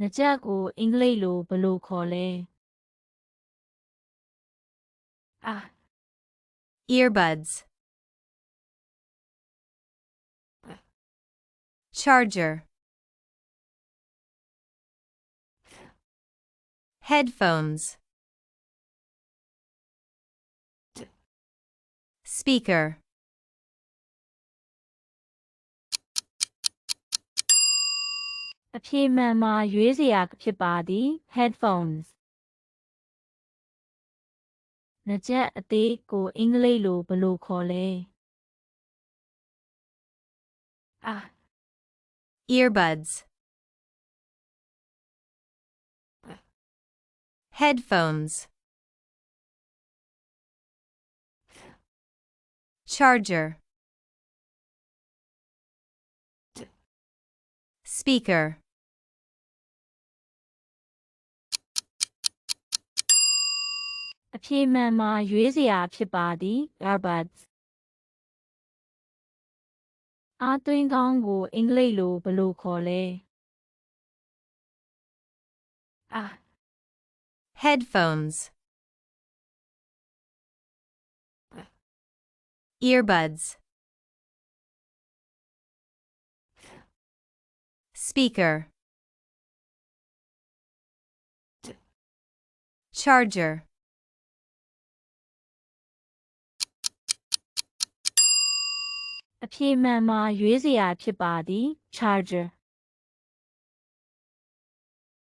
ငကြက်ကိုအင်္ဂလိပ်လိုဘယ်လိုခေါ်လဲအာ earbuds charger headphones speaker အဖြေမှန်မှာရွေးစရာဖြစ်ပါသည် headphones ငကြက်အသေးကိုအင်္ဂလိပ်လိုဘယ်လိုခေါ်လဲအာ earbuds headphones charger speaker အဖြေမှန်မှာရွေးစရာဖြစ်ပါသည် earbuds အားသွင်းကောင်းကိုအင်္ဂလိပ်လိုဘယ်လိုခေါ်လဲအာ headphones earbuds speaker charger အဖြေမှန်မှာရွေးစရာဖြစ်ပါသည် charger